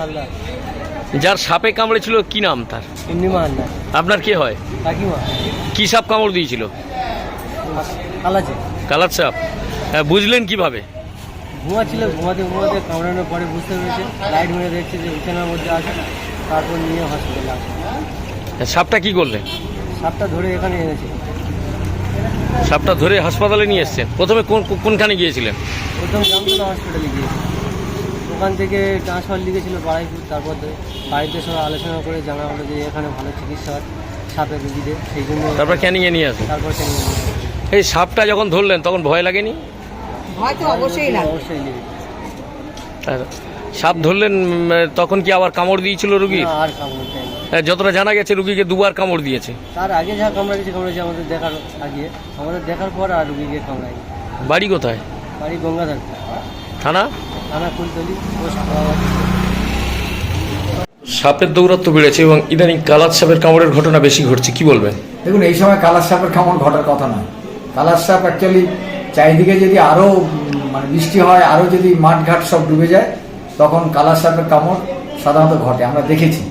হালদার। যার সাপে কামড়েছিল কি নাম তার? পূর্ণিমা হালদার আপনার কে হয়? কাকিমা। কি সাপ কামড় দিয়েছিল? কালাচে। কালার সাপ। হ্যাঁ, বুঝলেন কীভাবে? ঘুমাচ্ছিল ঘুমাতে ঘুমাতে কামড়ানোর পরে বুঝতে পেরেছে লাইট মেরে দেখছে যে বিছানার মধ্যে আছে তারপর নিয়ে হসপিটালে আসে। হ্যাঁ, সাপটা কি করলেন? সাপটা ধরে এখানে এনেছে। সাপটা ধরে হাসপাতালে নিয়ে এসছেন। প্রথমে কোন কোনখানে গিয়েছিলেন? প্রথম জামতলা হসপিটালে গিয়েছে ওখান থেকে ট্রান্সফার লিখেছিল বাড়াইপুর তারপর বাড়িতে সবাই আলোচনা করে জানা হলো যে এখানে ভালো চিকিৎসা হয় সাপের রুগীদের সেই জন্য তারপর ক্যানিংয়ে নিয়ে আসে। তারপর কেন এই সাপটা যখন ধরলেন তখন ভয় লাগেনি? অবশ্যই লাগবে অবশ্যই আর সাপ ধরলেন তখন কি আবার কামড় দিয়েছিল রুগী? আর কামড় যতটা জানা গেছে রুগীকে দুবার কামড় দিয়েছে। তার আগে যা কামড়াইছে কামড়েছে আমাদের দেখার আগে। আমাদের দেখার পর আর রুগীকে কামড়ায়নি। বাড়ি কোথায়? বাড়ি গঙ্গাধার থানা? থানা কুলতলি পোস্ট সাপের দৌরাত্ম বেড়েছে এবং ইদানিং কালার সাপের কামড়ের ঘটনা বেশি ঘটছে কি বলবেন? দেখুন এই সময় কালার সাপের কামড় ঘটার কথা নয়। কালার সাপ অ্যাকচুয়ালি চারিদিকে যদি আরও মানে বৃষ্টি হয় আরও যদি মাঠঘাট সব ডুবে যায় তখন কালার সাপের কামড় সাধারণত ঘটে আমরা দেখেছি।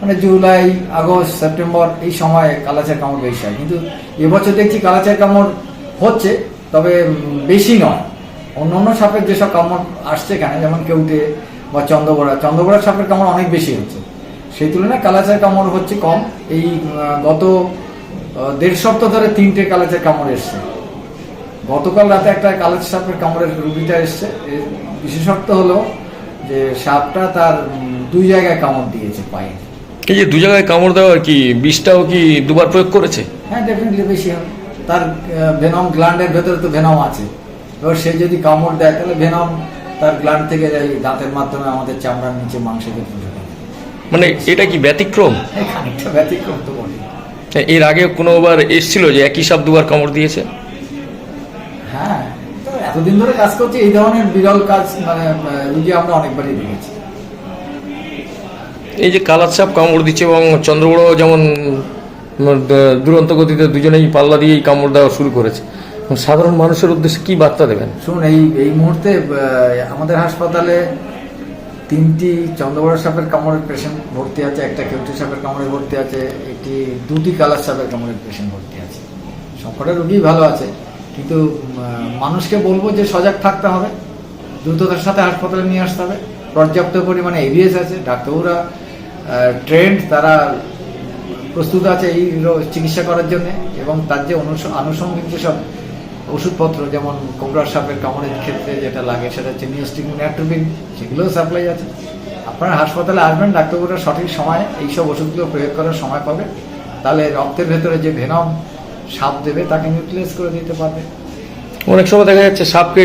মানে জুলাই আগস্ট সেপ্টেম্বর এই সময় কালাচার কামড় বেশি হয়। কিন্তু এবছর দেখছি কালাচার কামড় হচ্ছে তবে বেশি নয়। অন্য অন্য সাপের যেসব কামড় আসছে এখানে যেমন কেউটে বা চন্দ্রগোড়া চন্দ্রগোড়া সাপের কামড় অনেক বেশি হচ্ছে। সেই তুলনায় কালাচার কামড় হচ্ছে কম। এই গত দেড় সপ্তাহ ধরে তিনটে কালাচের কামড় এসছে। গতকাল রাতে একটা কালাচ সাপের কামড়ের রুগীটা এসছে। এর বিশেষত্ব হলো যে সাপটা তার দুই জায়গায় কামড় দিয়েছে পায়ে। এই যে দু জায়গায় কামড় দেওয়ার কি বিষটাও কি দুবার প্রয়োগ করেছে? হ্যাঁ ডেফিনেটলি বেশি হবে তার ভেনম গ্ল্যান্ডের ভেতরে তো ভেনম আছে। এবার সে যদি কামড় দেয় তাহলে ভেনম তার গ্ল্যান্ড থেকে যাই দাঁতের মাধ্যমে আমাদের চামড়ার নিচে ঢোকে। মানে এটা কি ব্যতিক্রম? খানিকটা ব্যতিক্রম তো বটে এর আগে কোনোবার এসছিল যে একই সাপ দুবার কামড় দিয়েছে? হ্যাঁ তো এতদিন ধরে কাজ করছি এই ধরনের বিরল কাজ মানে রুগী আমরা অনেকবারই দেখেছি। এই যে কালার সাপ কামড় দিচ্ছে এবং চন্দ্রবড় যেমন দুরন্ত গতিতে দুজনেই পাল্লা দিয়েই কামড় দেওয়া শুরু করেছে। সাধারণ মানুষের উদ্দেশ্যে কি বার্তা দেবেন? শুনুন, এই এই মুহূর্তে আমাদের হাসপাতালে তিনটি চন্দ্রবড় সাপের কামড়ের পেশেন্ট ভর্তি আছে, একটা কেউটি সাপের কামড়ে ভর্তি আছে, একটি দুটি কালার সাপের কামড়ের পেশেন্ট ভর্তি আছে। সবকটা রুগী ভালো আছে, কিন্তু মানুষকে বলব যে সজাগ থাকতে হবে, দ্রুততার সাথে হাসপাতালে নিয়ে আসতে হবে। পর্যাপ্ত পরিমাণে এভিএস আছে, ডাক্তাররা ট্রেন্ড তারা প্রস্তুত আছে এই চিকিৎসা করার জন্য, এবং তার যে আনুষঙ্গিক যেসব ওষুধপত্র যেমন কোবরার সাপের কামড়ের ক্ষেত্রে যেটা লাগে সেটা হচ্ছে নিউস্টিকুন অ্যাট্রোপিন সেগুলোও সাপ্লাই আছে। আপনারা হাসপাতালে আসবেন ডাক্তারবাবুরা সঠিক সময়ে এইসব ওষুধগুলো প্রয়োগ করার সময় পাবে। তাহলে রক্তের ভেতরে যে ভেনম সাপ দেবে তাকে নিউট্রিলাইজ করে দিতে পারবে। অনেক সময় দেখা যাচ্ছে সাপকে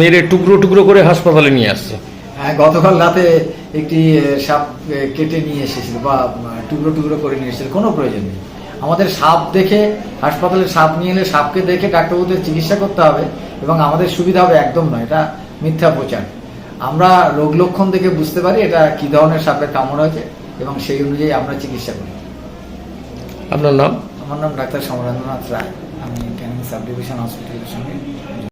মেরে টুকরো টুকরো করে হাসপাতালে নিয়ে আসছে। হ্যাঁ গতকাল রাতে একটি সাপ কেটে নিয়ে এসেছিল বা টুকরো টুকরো করে নিয়ে এসেছিল কোনো প্রয়োজন নেই। আমাদের সাপ দেখে হাসপাতালে সাপ নিয়ে এলে সাপকে দেখে ডাক্তারবাবুদের চিকিৎসা করতে হবে এবং আমাদের সুবিধা হবে একদম নয় এটা মিথ্যা প্রচার। আমরা রোগ লক্ষণ দেখে বুঝতে পারি এটা কি ধরনের সাপের কামড় হয়েছে এবং সেই অনুযায়ী আমরা চিকিৎসা করি। আপনার নাম? আমার নাম ডাক্তার সমরেন্দ্রনাথ রায়। আমি ক্যানিং সাব ডিভিশন হসপিটালের সঙ্গে